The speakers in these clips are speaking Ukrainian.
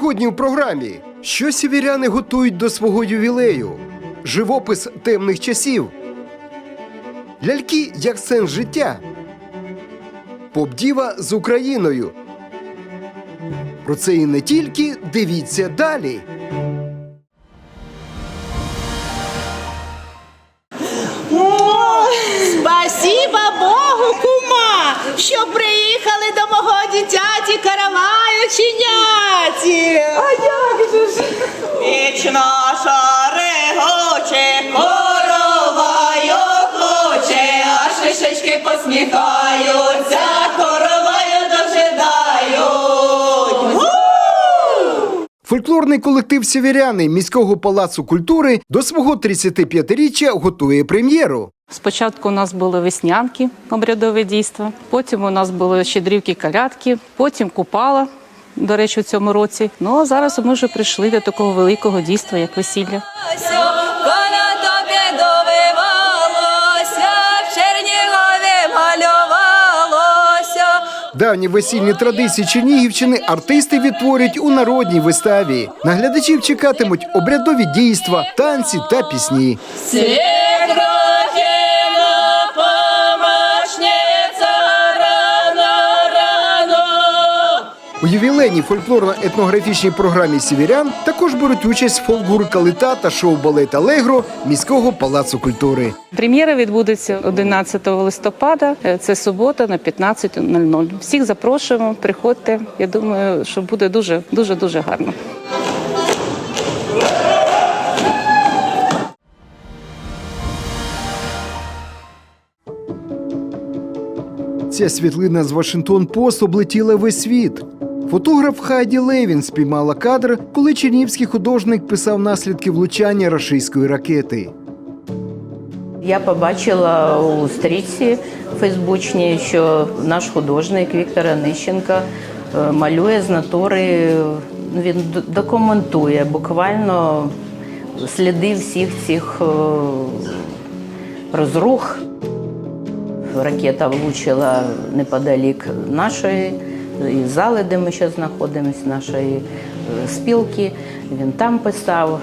Сьогодні у програмі. Що сіверяни готують до свого ювілею, живопис темних часів, ляльки як сенс життя, поп-діва з Україною. Про це і не тільки. Дивіться далі. Спасіба Богу, кума, що приїхали до мого дитяті караваю чиняті. А як же ж? Віч наша регоче, короваю хоче, аж лишечки посміхаються, короваю дожидають. Фольклорний колектив Сєвєряни міського палацу культури до свого 35-річчя готує прем'єру. Спочатку у нас були веснянки, обрядове дійство, потім у нас були щедрівки калятки, потім купала, до речі, у цьому році. Ну а зараз ми вже прийшли до такого великого дійства, як весілля. Давні весільні традиції Чернігівщини артисти відтворюють у народній виставі. Наглядачів чекатимуть обрядові дійства, танці та пісні. У ювілейній фольклорно-етнографічній програмі Сіверян також беруть участь фолк-гур Калита та шоу-балет Алегро міського палацу культури. Прем'єра відбудеться 11 листопада. Е, Це субота на 15.00. Всіх запрошуємо, приходьте. Я думаю, що буде дуже дуже дуже гарно. Ця світлина з Вашингтон Пост облетіла весь світ. Фотограф Хайді Левін спіймала кадр, коли чернівський художник писав наслідки влучання рашистської ракети. Я побачила у стрічці фейсбучній, що наш художник Віктор Онищенко е, малює з натури, ну, він документує буквально сліди всіх цих е, розрух. Ракета влучила неподалік нашої і зали, де ми зараз знаходимося, нашої е, спілки. Він там писав.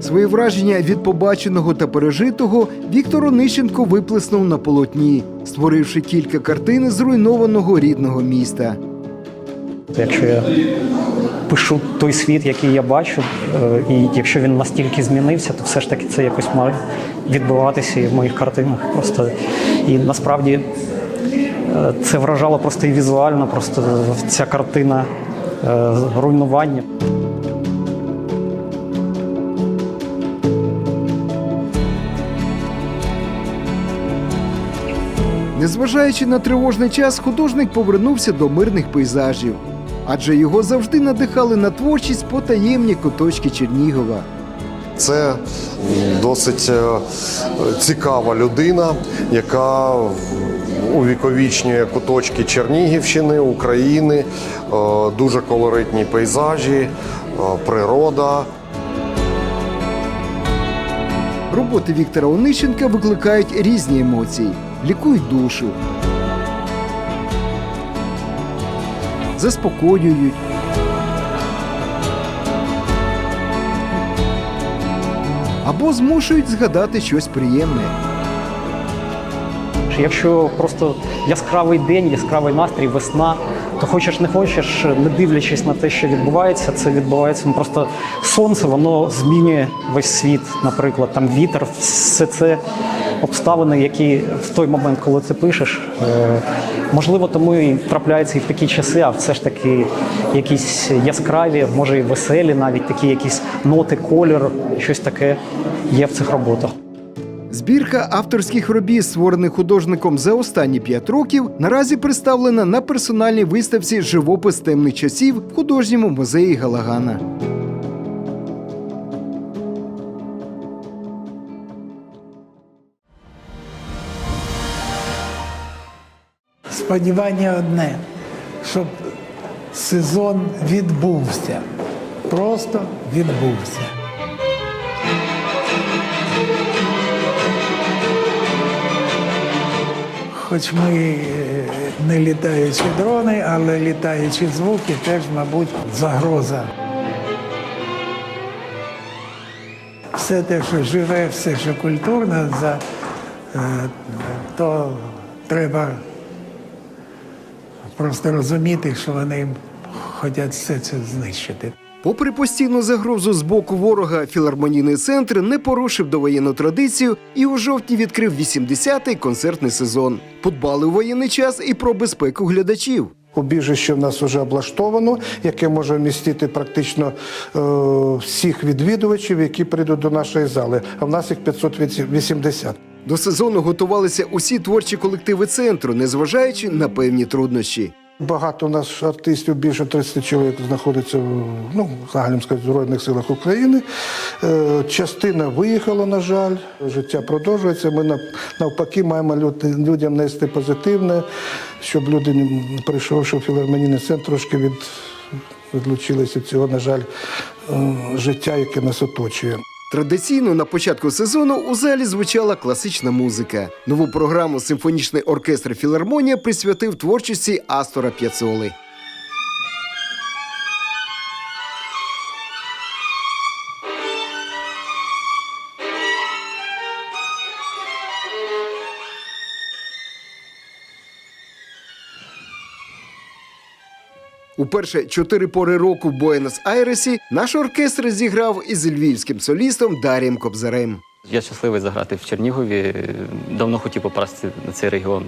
Свої враження від побаченого та пережитого Віктор Онищенко виплеснув на полотні, створивши кілька картин зруйнованого рідного міста. Якщо я пишу той світ, який я бачу, е, і якщо він настільки змінився, то все ж таки це якось має відбуватися і в моїх картинах. Просто і насправді е, це вражало просто і візуально, просто ця картина е, руйнування. Незважаючи на тривожний час, художник повернувся до мирних пейзажів, адже його завжди надихали на творчість потаємні куточки Чернігова. Це досить е, цікава людина, яка увіковічнює куточки Чернігівщини, України, е, дуже колоритні пейзажі, е, природа. Роботи Віктора Онищенка викликають різні емоції, лікують душу, заспокоюють. Або змушують згадати щось приємне. Якщо просто яскравий день, яскравий настрій, весна, то хочеш не хочеш, не дивлячись на те, що відбувається, це відбувається. Ну, просто сонце, воно змінює весь світ, наприклад, там вітер, все це обставини, які в той момент, коли ти пишеш, е, можливо, тому і трапляються і в такі часи, а все ж таки якісь яскраві, може і веселі, навіть такі якісь ноти, колір, щось таке є в цих роботах. Збірка авторських робіт, створених художником за останні п'ять років, наразі представлена на персональній виставці Живопис темних часів в художньому музеї Галагана. Сподівання одне, щоб сезон відбувся. Просто відбувся. Хоч ми е, не літаючі дрони, але літаючі звуки теж, мабуть, загроза. Все те, що живе, все, що культурно, е, то треба просто розуміти, що вони хочуть все це знищити. Попри постійну загрозу з боку ворога, філармонійний центр не порушив довоєнну традицію і у жовтні відкрив 80-й концертний сезон. Подбали у воєнний час і про безпеку глядачів. Убіжище в нас вже облаштовано, яке може вмістити практично е, всіх відвідувачів, які прийдуть до нашої зали. А в нас їх 580. До сезону готувалися усі творчі колективи центру, незважаючи на певні труднощі. Багато у нас артистів, більше 30 чоловік знаходиться в ну, загальним сказати, в Збройних силах України. Е, частина виїхала, на жаль. Життя продовжується. Ми навпаки маємо людям нести позитивне, щоб люди, прийшовши в філармонійний центр, трошки від, відлучилися від цього, на жаль, е, життя, яке нас оточує. Традиційно на початку сезону у залі звучала класична музика. Нову програму симфонічний оркестр Філармонія присвятив творчості Астора П'яцоли. Уперше чотири пори року в Буенос-Айресі наш оркестр зіграв із львівським солістом Дарієм Кобзарем. Я щасливий заграти в Чернігові. Давно хотів попасти на цей регіон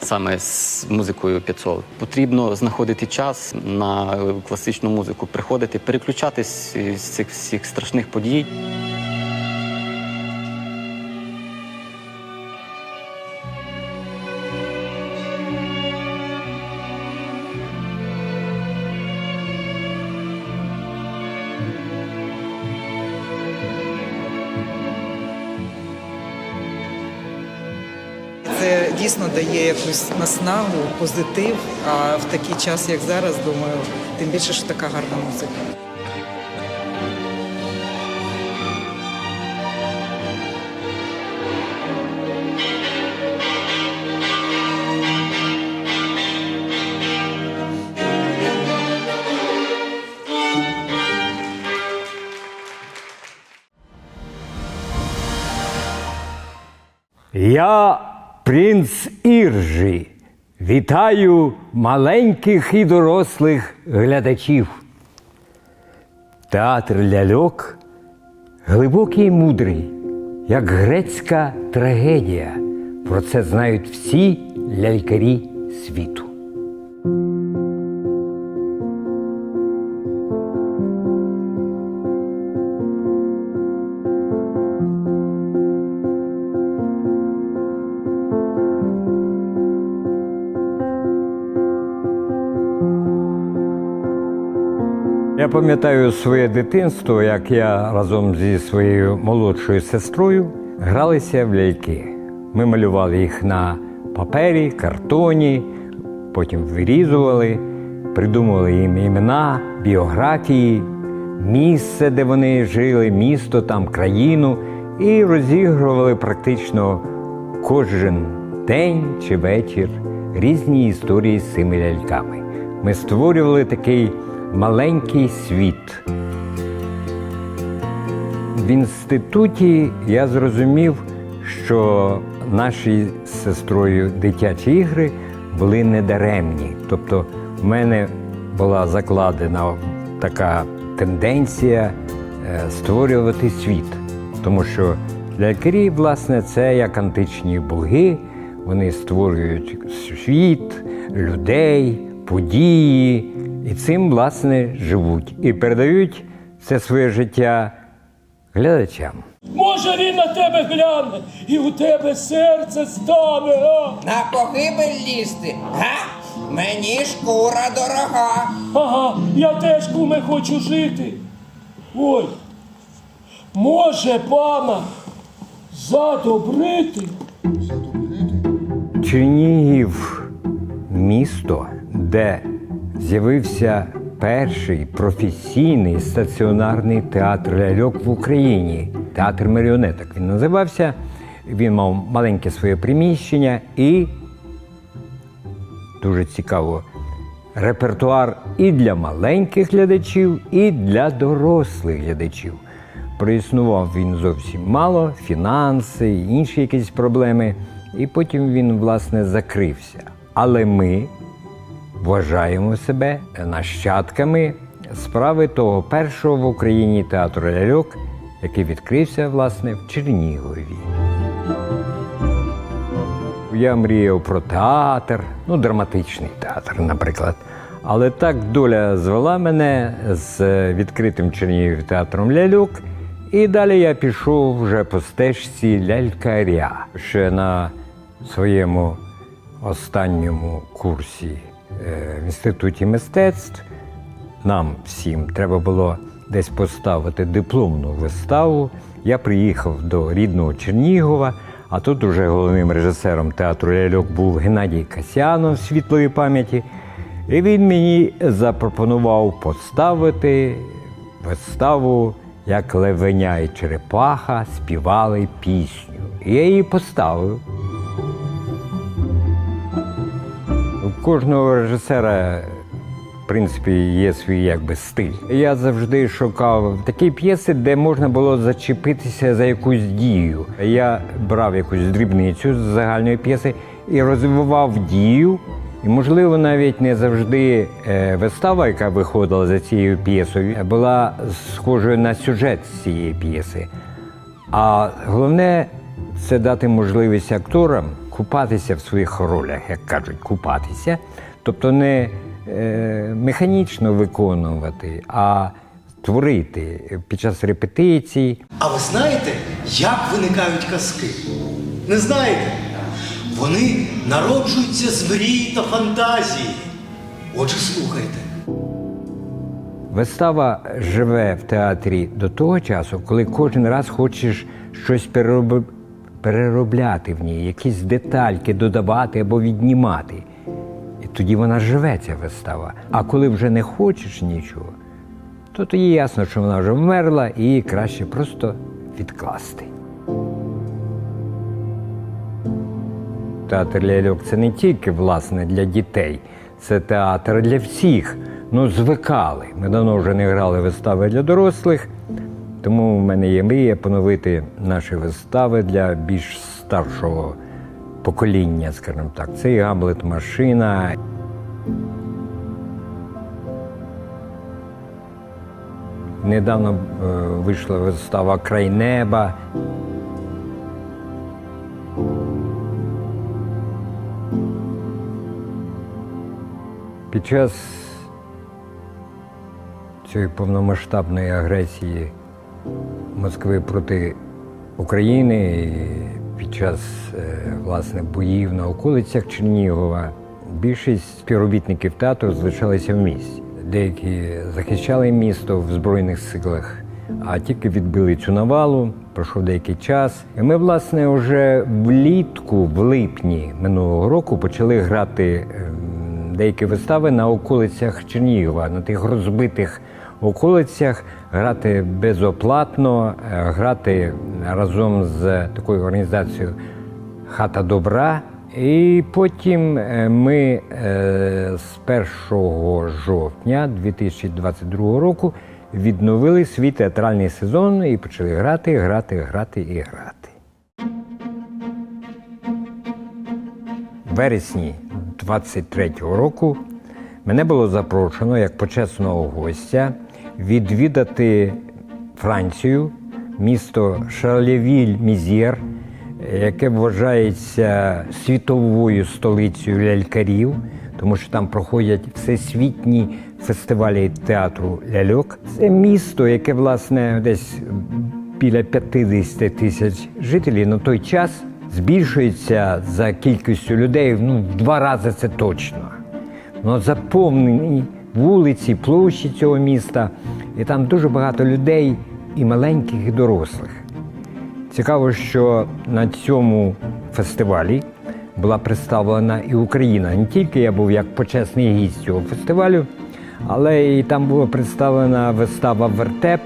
саме з музикою П'яцол. Потрібно знаходити час на класичну музику, приходити, переключатись з цих всіх страшних подій. Це дійсно дає якусь наснагу, позитив. А в такий час, як зараз, думаю, тим більше, що така гарна музика. Я принц Іржі. Вітаю маленьких і дорослих глядачів. Театр ляльок глибокий і мудрий, як грецька трагедія. Про це знають всі лялькарі світу. Я пам'ятаю своє дитинство, як я разом зі своєю молодшою сестрою гралися в ляльки. Ми малювали їх на папері, картоні, потім вирізували, придумували їм імена, біографії, місце, де вони жили, місто, там, країну, і розігрували практично кожен день чи вечір різні історії з цими ляльками. Ми створювали такий маленький світ. В інституті я зрозумів, що наші з сестрою дитячі ігри були недаремні. Тобто, в мене була закладена така тенденція е, створювати світ. Тому що лялькарі, власне, це як античні боги, вони створюють світ, людей, події, і цим, власне, живуть і передають це своє життя глядачам. Може він на тебе гляне, і у тебе серце стане, а? На погибель лізти, га? Мені шкура дорога. Ага, я теж, куме, хочу жити. Ой, може пана задобрити? Чернігів місто, де з'явився перший професійний стаціонарний театр ляльок в Україні. Театр маріонеток він називався. Він мав маленьке своє приміщення і дуже цікаво. Репертуар і для маленьких глядачів, і для дорослих глядачів. Проіснував він зовсім мало, фінанси, інші якісь проблеми, і потім він, власне, закрився. Але ми вважаємо себе нащадками справи того першого в Україні театру ляльок, який відкрився, власне, в Чернігові. Я мріяв про театр, ну, драматичний театр, наприклад. Але так доля звела мене з відкритим Чернігів театром ляльок. І далі я пішов вже по стежці лялькаря. Ще на своєму останньому курсі в інституті мистецтв нам всім треба було десь поставити дипломну виставу. Я приїхав до рідного Чернігова, а тут уже головним режисером театру ляльок був Геннадій Касянов світлої пам'яті. І він мені запропонував поставити виставу, як Левеня і Черепаха співали пісню. І я її поставив. Кожного режисера, в принципі, є свій якби стиль. Я завжди шукав такі п'єси, де можна було зачепитися за якусь дію. Я брав якусь дрібницю з загальної п'єси і розвивав дію. І, можливо, навіть не завжди е, вистава, яка виходила за цією п'єсою, була схожою на сюжет цієї п'єси. А головне це дати можливість акторам купатися в своїх ролях, як кажуть, купатися. Тобто не е, механічно виконувати, а творити під час репетицій. А ви знаєте, як виникають казки? Не знаєте? Вони народжуються з мрій та фантазії. Отже, слухайте. Вистава живе в театрі до того часу, коли кожен раз хочеш щось. Переробляти в ній, якісь детальки додавати або віднімати. І тоді вона живе, ця вистава. А коли вже не хочеш нічого, то тоді ясно, що вона вже вмерла, і її краще просто відкласти. Театр ляльок це не тільки власне для дітей, це театр для всіх. Ну, звикали. Ми давно вже не грали вистави для дорослих, тому в мене є мрія поновити наші вистави для більш старшого покоління, скажімо так. Це і Гамлет Машина. Недавно е, вийшла вистава Край неба. Під час цієї повномасштабної агресії Москви проти України під час е, власне боїв на околицях Чернігова більшість співробітників театру залишалися в місті. Деякі захищали місто в Збройних силах, а тільки відбили цю навалу, пройшов деякий час. І ми, власне, вже влітку, в липні минулого року почали грати ем, деякі вистави на околицях Чернігова, на тих розбитих околицях, грати безоплатно, е, грати разом з такою організацією Хата добра. І потім е, ми е, з 1 жовтня 2022 року відновили свій театральний сезон і почали грати, грати, грати і грати. В вересні 23-го року мене було запрошено як почесного гостя відвідати Францію, місто Шарлевіль-Мізєр, яке вважається світовою столицею лялькарів, тому що там проходять всесвітні фестивалі театру ляльок. Це місто, яке власне десь біля 50 тисяч жителів на той час збільшується за кількістю людей ну, в два рази це точно. Ну, заповнені вулиці, площі цього міста, і там дуже багато людей, і маленьких, і дорослих. Цікаво, що на цьому фестивалі була представлена і Україна. Не тільки я був як почесний гість цього фестивалю, але і там була представлена вистава Вертеп.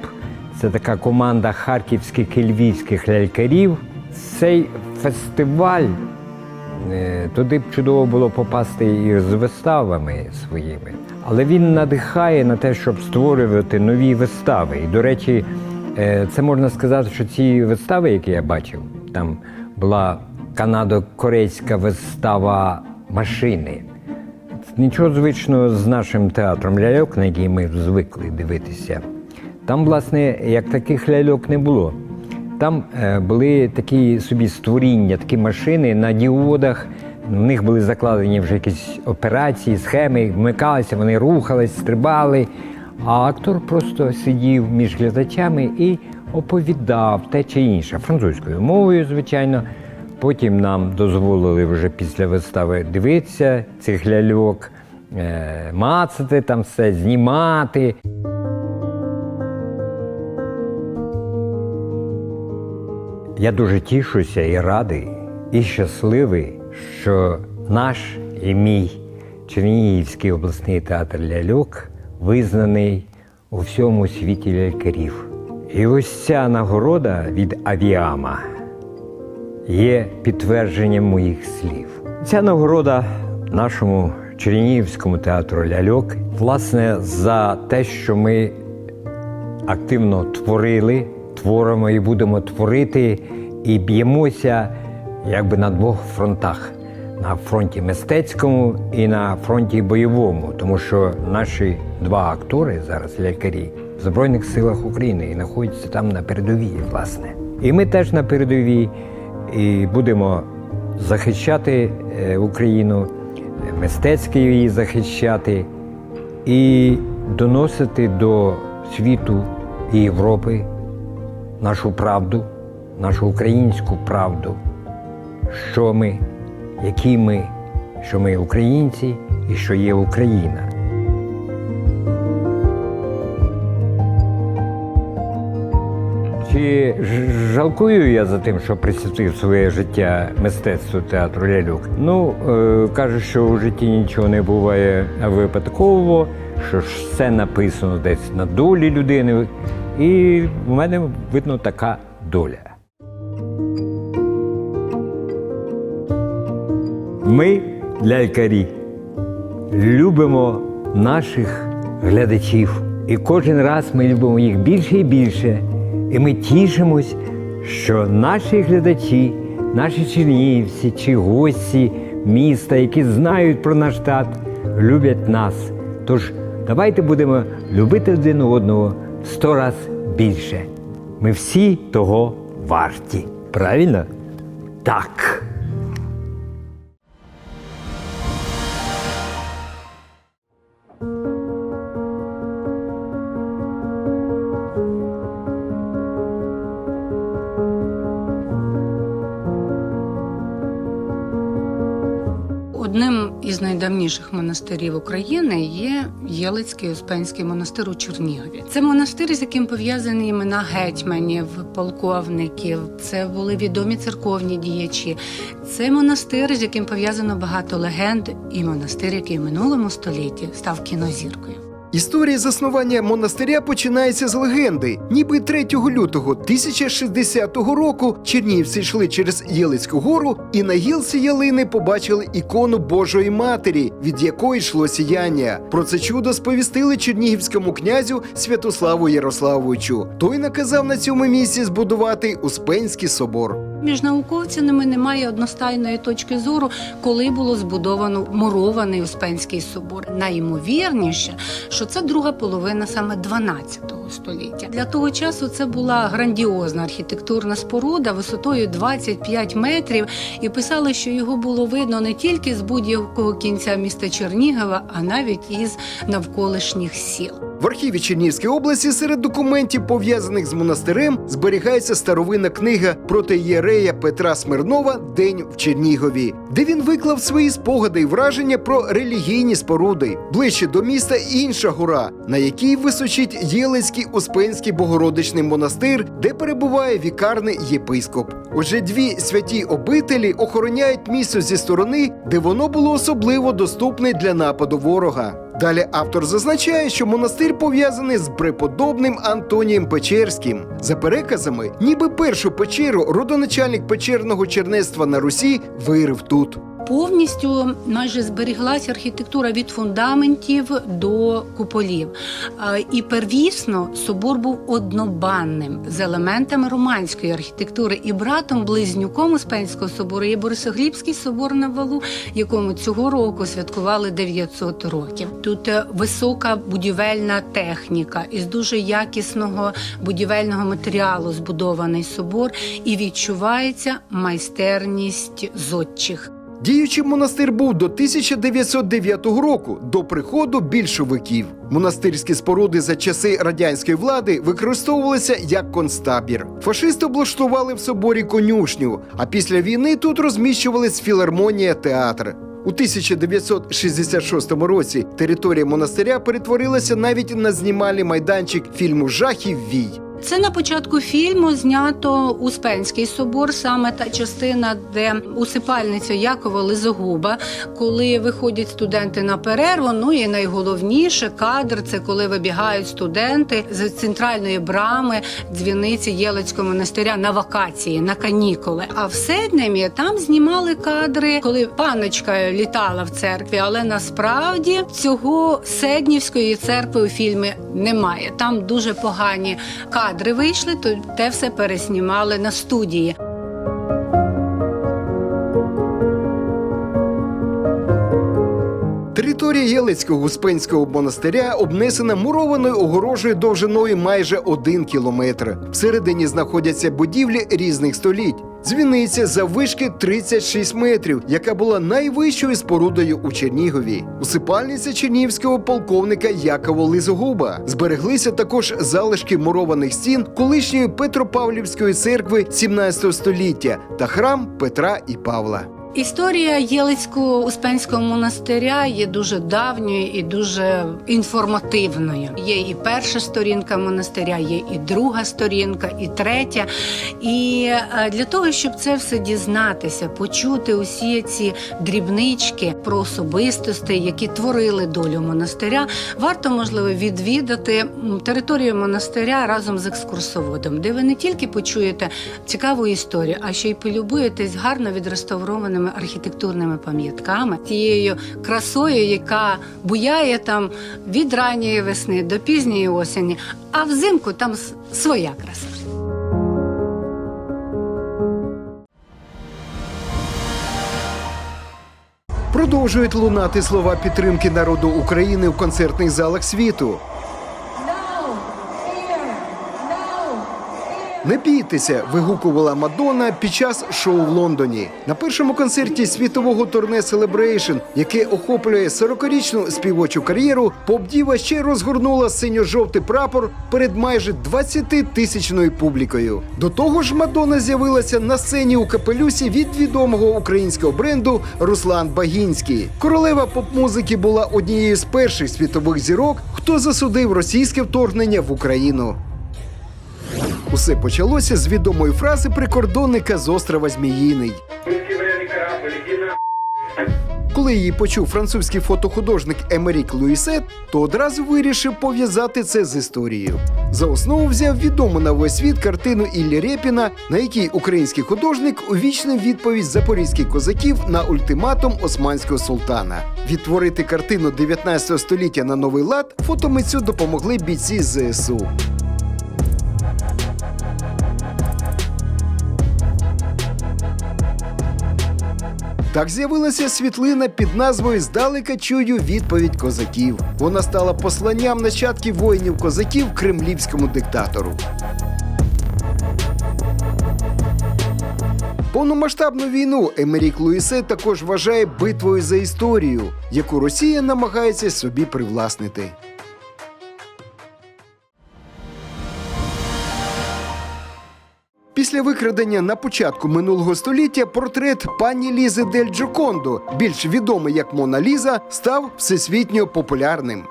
Це така команда харківських і львівських лялькарів. Цей фестиваль Е, Туди б чудово було попасти і з виставами своїми. Але він надихає на те, щоб створювати нові вистави. І, до речі, е, це можна сказати, що ці вистави, які я бачив, там була канадо-корейська вистава машини. Нічого звичного з нашим театром ляльок, на який ми звикли дивитися. Там, власне, як таких ляльок не було. Там е, були такі собі створіння, такі машини на діодах. В них були закладені вже якісь операції, схеми, вмикалися, вони рухались, стрибали. А актор просто сидів між глядачами і оповідав те чи інше французькою мовою, звичайно. Потім нам дозволили вже після вистави дивитися цих ляльок, е, мацати там все, знімати. Я дуже тішуся і радий, і щасливий, що наш і мій Чернігівський обласний театр ляльок визнаний у всьому світі лялькарів. І ось ця нагорода від Авіама є підтвердженням моїх слів. Ця нагорода нашому Чернігівському театру ляльок, власне, за те, що ми активно творили, творимо і будемо творити, і б'ємося якби на двох фронтах: на фронті мистецькому і на фронті бойовому, тому що наші два актори зараз лялькарі в Збройних силах України і знаходяться там на передовій, власне. І ми теж на передовій. І будемо захищати е, Україну, мистецьки її захищати і доносити до світу і Європи нашу правду, нашу українську правду, що ми, які ми, що ми українці і що є Україна. Чи жалкую я за тим, що присвятив своє життя мистецтву театру ляльок? Ну, е, кажуть, що у житті нічого не буває випадково, що все написано десь на долі людини. І в мене видно така доля. Ми, лялькарі, любимо наших глядачів. І кожен раз ми любимо їх більше і більше. І ми тішимось, що наші глядачі, наші чернігівці чи гості міста, які знають про наш театр, люблять нас. Тож давайте будемо любити один одного сто раз більше. Ми всі того варті. Правильно? Так. Найдавніших монастирів України є Єлицький Успенський монастир у Чернігові. Це монастир, з яким пов'язані імена гетьманів, полковників. Це були відомі церковні діячі. Це монастир, з яким пов'язано багато легенд, і монастир, який в минулому столітті став кінозіркою. Історія заснування монастиря починається з легенди. Ніби 3 лютого 1060 року чернігівці йшли через Єлицьку гору і на гілці ялини побачили ікону Божої Матері, від якої йшло сіяння. Про це чудо сповістили чернігівському князю Святославу Ярославовичу. Той наказав на цьому місці збудувати Успенський собор. Між науковцями немає одностайної точки зору, коли було збудовано мурований Успенський собор. Найімовірніше, що це друга половина саме 12 століття. Для того часу це була грандіозна архітектурна споруда висотою 25 метрів, і писали, що його було видно не тільки з будь-якого кінця міста Чернігова, а навіть із навколишніх сіл. В архіві Чернігівської області серед документів, пов'язаних з монастирем, зберігається старовинна книга протиєрея Петра Смирнова День в Чернігові, де він виклав свої спогади і враження про релігійні споруди. Ближче до міста інша гора, на якій височить Єлицький Успенський Богородичний монастир, де перебуває вікарний єпископ. Уже дві святі обителі охороняють місто зі сторони, де воно було особливо доступне для нападу ворога. Далі автор зазначає, що монастир пов'язаний з преподобним Антонієм Печерським. За переказами, ніби першу печеру родоначальник печерного чернецтва на Русі вирив тут. Повністю майже зберіглася архітектура від фундаментів до куполів. І первісно собор був однобанним з елементами романської архітектури. І братом близнюком Успенського собору є Борисоглібський собор на валу, якому цього року святкували 900 років. Тут е, висока будівельна техніка із дуже якісного будівельного матеріалу збудований собор, і відчувається майстерність зодчих. Діючий монастир був до 1909 року, до приходу більшовиків. Монастирські споруди за часи радянської влади використовувалися як концтабір. Фашисти облаштували в соборі конюшню, а після війни тут розміщувались філармонія, театр. У 1966 році територія монастиря перетворилася навіть на знімальний майданчик фільму Жахів Вій. Це на початку фільму знято Успенський собор, саме та частина, де усипальниця Якова Лизогуба, коли виходять студенти на перерву. Ну і найголовніше кадр це коли вибігають студенти з центральної брами дзвіниці Єлицького монастиря на вакації, на канікули. А в Седнемі там знімали кадри, коли паночка літала в церкві. Але насправді цього Седнівської церкви у фільмі немає. Там дуже погані кадри вийшли, то те все переснімали на студії. Територія Єлицького Успенського монастиря обнесена мурованою огорожею довжиною майже один кілометр. Всередині знаходяться будівлі різних століть. Дзвіниця заввишки 36 метрів, яка була найвищою спорудою у Чернігові. Усипальниця чернігівського полковника Якова Лизогуба. Збереглися також залишки мурованих стін колишньої Петропавлівської церкви 17 століття та храм Петра і Павла. Історія Єлицького Успенського монастиря є дуже давньою і дуже інформативною. Є і перша сторінка монастиря, є і друга сторінка, і третя. І е, для того, щоб це все дізнатися, почути усі ці дрібнички про особистості, які творили долю монастиря, варто можливо відвідати територію монастиря разом з екскурсоводом, де ви не тільки почуєте цікаву історію, а ще й полюбуєтесь гарно відреставрованими архітектурними пам'ятками, тією красою, яка буяє там від ранньої весни до пізньої осені, а взимку там своя краса. Продовжують лунати слова підтримки народу України в концертних залах світу. Не бійтеся, вигукувала Мадонна під час шоу в Лондоні на першому концерті світового турне Celebration, яке охоплює 40-річну співочу кар'єру. Поп-діва ще розгорнула синьо-жовтий прапор перед майже 20-тисячною публікою. До того ж, Мадонна з'явилася на сцені у капелюсі від відомого українського бренду Руслан Багінський. Королева поп-музики була однією з перших світових зірок, хто засудив російське вторгнення в Україну. Усе почалося з відомої фрази прикордонника з острова Зміїний. Коли її почув французький фотохудожник Емерік Луїсет, то одразу вирішив пов'язати це з історією. За основу взяв відому на весь світ картину Іллі Рєпіна, на якій український художник увічнив відповідь запорізьких козаків на ультиматум османського султана. Відтворити картину 19 століття на новий лад фотомитцю допомогли бійці ЗСУ. Так з'явилася світлина під назвою Здалека чую відповідь козаків. Вона стала посланням нащадків воїнів козаків кремлівському диктатору. Повномасштабну війну Емерік Луїсе також вважає битвою за історію, яку Росія намагається собі привласнити. Після викрадення на початку минулого століття портрет пані Лізи Дель Джокондо, більш відомий як Мона Ліза, став всесвітньо популярним.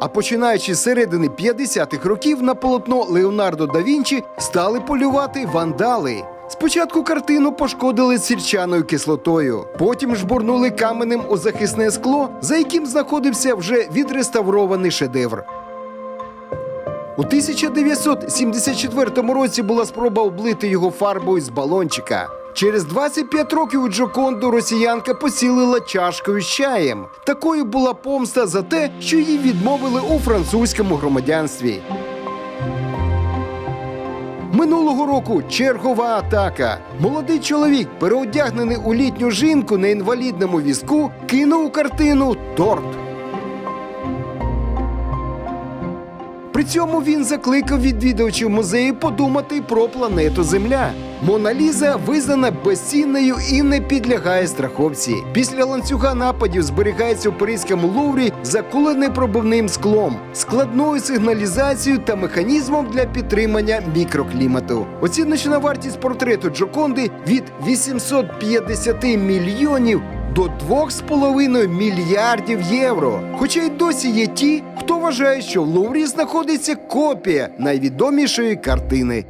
А починаючи з середини 50-х років на полотно Леонардо да Вінчі стали полювати вандали. Спочатку картину пошкодили сірчаною кислотою, потім жбурнули каменем у захисне скло, за яким знаходився вже відреставрований шедевр. У 1974 році була спроба облити його фарбою з балончика. Через 25 років у Джоконду росіянка поцілила чашкою з чаєм. Такою була помста за те, що їй відмовили у французькому громадянстві. Минулого року чергова атака. Молодий чоловік, переодягнений у літню жінку на інвалідному візку, кинув картину торт. При цьому він закликав відвідувачів музею подумати про планету Земля. Мона Ліза визнана безцінною і не підлягає страховці. Після ланцюга нападів зберігається у Паризькому луврі закулений пробивним склом, складною сигналізацією та механізмом для підтримання мікроклімату. Оціночна вартість портрету Джоконди від 850 мільйонів до 2,5 мільярдів євро. Хоча й досі є ті, вважає, що в Луврі знаходиться копія найвідомішої картини.